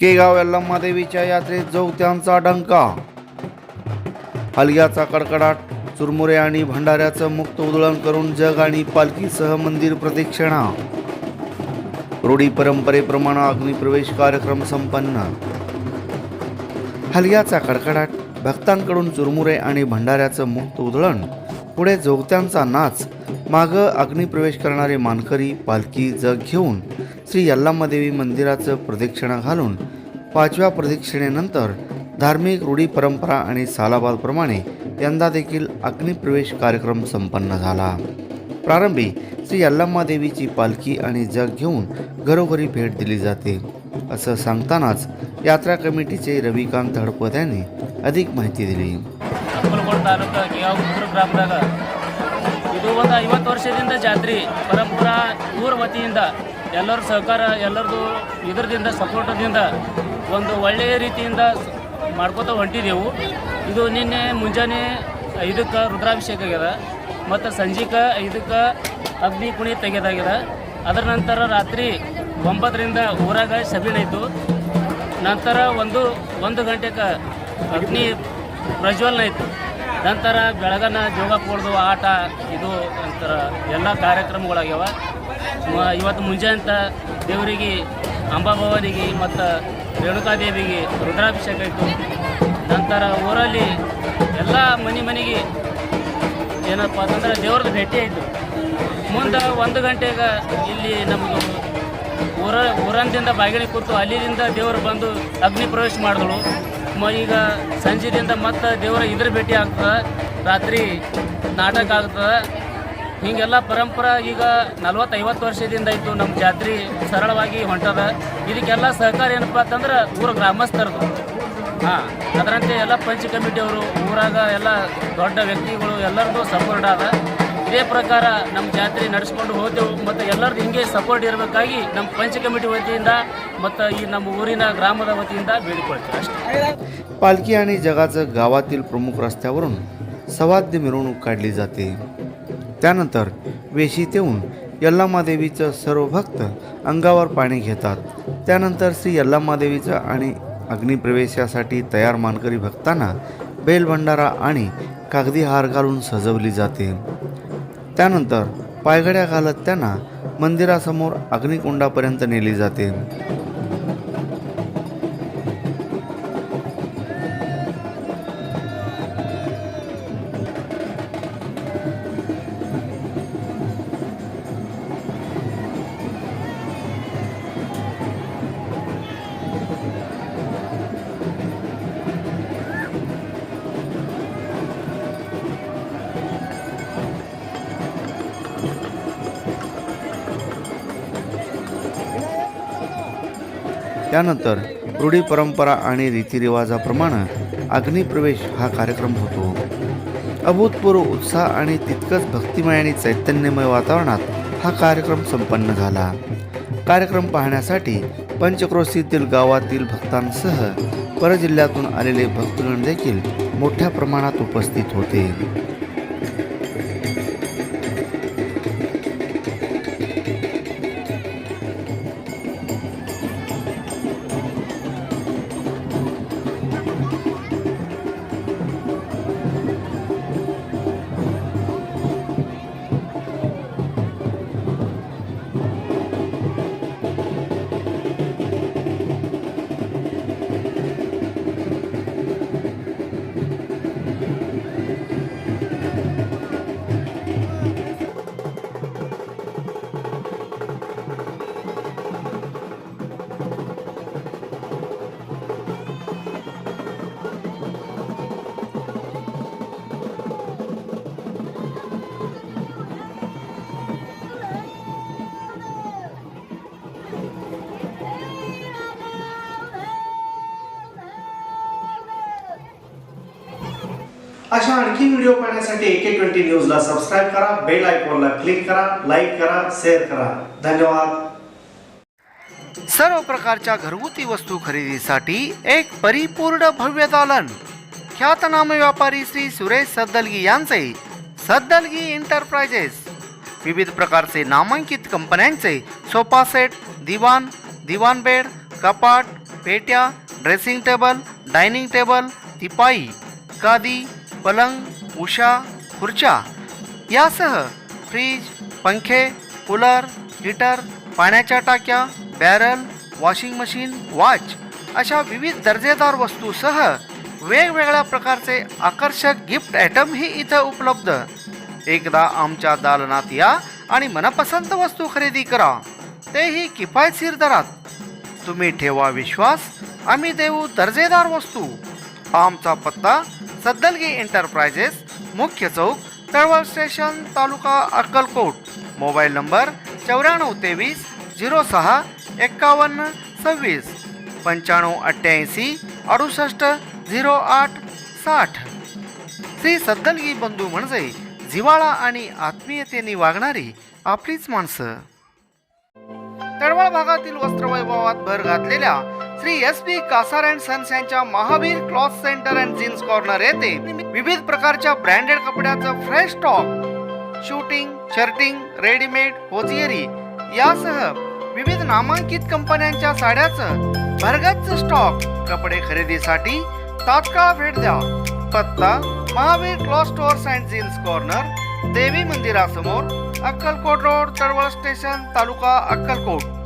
केगाव यल्लम्मादेवीच्या यात्रेत जवत्यांचा डंका. हलग्याचा कडकडाट चुरमुरे आणि भंडाऱ्याचं मुक्त उधळण करून जग आणि पालखीसह मंदिर प्रदक्षिणा. रूढी परंपरेप्रमाणे अग्निप्रवेश कार्यक्रम संपन्न. हलग्याचा कडकडाट भक्तांकडून चुरमुरे आणि भंडाऱ्याचं मुक्त उधळण पुढे जोगत्यांचा नाच मागं अग्निप्रवेश करणारे मानकरी पालखी जग घेऊन श्री यल्लामादेवी मंदिराचं प्रदक्षिणा घालून पाचव्या प्रदक्षिणेनंतर धार्मिक रूढी परंपरा आणि सालाबादप्रमाणे यंदा देखील अग्निप्रवेश कार्यक्रम संपन्न झाला प्रारंभी श्री यल्लामादेवीची पालखी आणि जग घेऊन घरोघरी भेट दिली जाते असं सांगतानाच यात्रा कमिटीचे रविकांत हडपत यांनी अधिक माहिती दिली ಅಕ್ಕಲಕೋಟೆ ತಾಲೂಕು ಗಿಯಾಪುರ ಗ್ರಾಮದಾಗ ಇದು ಒಂದು ಐವತ್ತು ವರ್ಷದಿಂದ ಜಾತ್ರೆ ಪರಂಪರಾ ಊರ ವತಿಯಿಂದ ಎಲ್ಲರ ಸಹಕಾರ, ಎಲ್ಲರದು ಇದರದಿಂದ, ಸಪೋರ್ಟದಿಂದ ಒಂದು ಒಳ್ಳೆಯ ರೀತಿಯಿಂದ ಮಾಡ್ಕೋತಾ ಹೊಂಟಿದೆವು. ಇದು ನಿನ್ನೆ ಮುಂಜಾನೆ ಐದಕ್ಕೆ ರುದ್ರಾಭಿಷೇಕ ಆಗ್ಯದ, ಮತ್ತು ಸಂಜೆಗೆ ಐದಕ್ಕೆ ಅಗ್ನಿ ಕುಣಿ ತೆಗೆದಾಗ್ಯದ ಅದರ ನಂತರ ರಾತ್ರಿ ಒಂಬತ್ತರಿಂದ ಊರಾಗ ಸಭೆ ನಂತರ ಒಂದು ಒಂದು ಗಂಟೆಗೆ ಅಗ್ನಿ ಪ್ರಜ್ವಲನ ಇತ್ತು. ನಂತರ ಬೆಳಗನ್ನ ಜೋಗ ಕೊಡ್ದು ಆಟ, ಇದು ನಂತರ ಎಲ್ಲ ಕಾರ್ಯಕ್ರಮಗಳಾಗ್ಯಾವ. ಇವತ್ತು ಮುಂಜಾನೆ ದೇವರಿಗೆ ಅಂಬಾಭವನಿಗೆ ಮತ್ತು ರೇಣುಕಾದೇವಿಗೆ ರುದ್ರಾಭಿಷೇಕ ಇತ್ತು ನಂತರ ಊರಲ್ಲಿ ಎಲ್ಲ ಮನೆ ಮನೆಗೆ ಏನಪ್ಪ ಅಂತಂದ್ರೆ ದೇವ್ರದ್ದು ಭೇಟಿ ಆಯಿತು. ಮುಂದೆ ಒಂದು ಗಂಟೆಗೆ ಇಲ್ಲಿ ನಮ್ಮದು ಊರ, ಊರಂದಿಂದ ಬಾಗಿಲಿಗೆ ಕೂತು ಅಲ್ಲಿಂದ ದೇವರು ಬಂದು ಅಗ್ನಿ ಪ್ರವೇಶ ಮಾಡಿದಳು. ಈಗ ಸಂಜೆದಿಂದ ಮತ್ತೆ ದೇವರ ಇದ್ರ ಭೇಟಿ ಆಗ್ತದೆ. ರಾತ್ರಿ ನಾಟಕ ಆಗ್ತದೆ. ಹೀಗೆಲ್ಲ ಪರಂಪರೆ ಈಗ ನಲ್ವತ್ತು ಐವತ್ತು ವರ್ಷದಿಂದ ಇತ್ತು ನಮ್ಮ ಜಾತ್ರೆ ಸರಳವಾಗಿ ಹೊಂಟದ ಇದಕ್ಕೆಲ್ಲ ಸಹಕಾರ ಏನಪ್ಪ ಅಂತಂದ್ರೆ ಊರ ಗ್ರಾಮಸ್ಥರದು ಹಾಂ ಅದರಂತೆ ಎಲ್ಲ ಪಂಚ ಕಮಿಟಿಯವರು ಊರಾಗ ಎಲ್ಲ ದೊಡ್ಡ ವ್ಯಕ್ತಿಗಳು ಎಲ್ಲರದು ಸಪೋರ್ಟ್ ಅದ ಇದೇ ಪ್ರಕಾರ ನಮ್ಮ ಜಾತ್ರೆ ನಡೆಸ್ಕೊಂಡು ಹೋದೆವು ಮತ್ತು ಎಲ್ಲರದ್ದು ಹಿಂಗೆ ಸಪೋರ್ಟ್ ಇರಬೇಕಾಗಿ ನಮ್ಮ ಪಂಚ ಕಮಿಟಿ ವತಿಯಿಂದ ಮತ್ತು ಈ ನಮ್ಮ ಊರಿನ ಗ್ರಾಮದ ವತಿಯಿಂದ ಬೇಡಿಕೊಳ್ತೀವಿ ಅಷ್ಟೇ पालखी आणि जगाचं गावातील प्रमुख रस्त्यावरून सवाद्य मिरवणूक काढली जाते त्यानंतर वेशीत येऊन यल्लामादेवीचं सर्व भक्त अंगावर पाणी घेतात. त्यानंतर श्री यल्लामादेवीचं आणि अग्निप्रवेशासाठी तयार मानकरी भक्तांना बेल भंडारा आणि कागदी हार घालून सजवली जाते. त्यानंतर पायघड्या घालत त्यांना मंदिरासमोर अग्निकुंडापर्यंत नेली जाते. त्यानंतर रूढी परंपरा आणि रीतिरिवाजाप्रमाणे अग्निप्रवेश हा कार्यक्रम होतो. अभूतपूर्व उत्साह आणि तितकंच भक्तिमय आणि चैतन्यमय वातावरणात हा कार्यक्रम संपन्न झाला. कार्यक्रम पाहण्यासाठी पंचक्रोशीतील गावातील भक्तांसह परजिल्ह्यातून आलेले भक्तगण देखील मोठ्या प्रमाणात उपस्थित होते. अशा आणखी व्हिडिओ पाहण्यासाठी एके ट्वेंटी न्यूजला सबस्क्राईब करा बेल आयकॉनला क्लिक करा लाईक करा शेअर करा. धन्यवाद. सर्व प्रकारच्या घरगुती वस्तू खरेदीसाठी एक परिपूर्ण भव्य दालन. ख्यातनाम व्यापारी श्री सुरेश सद्दलगी यांचे सद्दलगी एंटरप्राइजेस विविध प्रकारचे नामांकित कंपन्यांचे सोफा सेट दिवाण दिवाण बेड कपाट पेट्या ड्रेसिंग टेबल डायनिंग टेबल तिपाई गादी पलंग उषा खुर्च्या यासह फ्रीज पंखे कूलर हीटर पाण्याच्या टाक्या बॅरल वॉशिंग मशीन वॉच अशा विविध दर्जेदार वस्तूसह वेगवेगळ्या प्रकारचे आकर्षक गिफ्ट आयटमही इथं उपलब्ध. एकदा आमच्या दालनात या आणि मनपसंत वस्तू खरेदी करा. तेही किफायतशीर दरात. तुम्ही ठेवा विश्वास आम्ही देऊ दर्जेदार वस्तू. आमचा पत्ता सद्दलगी एंटरप्राइजेस मुख्य चौक Tadwal station taluka Akkalkot. Mobile number चौऱ्याण्णव तेवीस झिरो सहा एक्कावन्न सव्वीस. पंच्याण्णव अठ्ठ्याऐंशी अडुसष्ट झिरो आठ साठ. श्री सद्दलगी बंधू म्हणजे जिवाळा आणि आत्मीयतेने वागणारी आपलीच माणसं. तळवळ भागातील वस्त्रवैभवात भर घातलेल्या Shri S P Kasar and sons यांच्या Mahavir cloth centre and jeans corner येथे विविध प्रकारच्या ब्रँडेड कपड्याचं fresh stock suiting shirting readymade hosiery यासह विविध नामांकित कंपन्यांच्या साड्याचं भरगच्च स्टॉक कपडे खरेदीसाठी तात्काळ भेट द्या. पत्ता Mahavir cloth stores and jeans corner देवी मंदिरासमोर अक्कलकोट रोड तळवळ स्टेशन तालुका अक्कलकोट.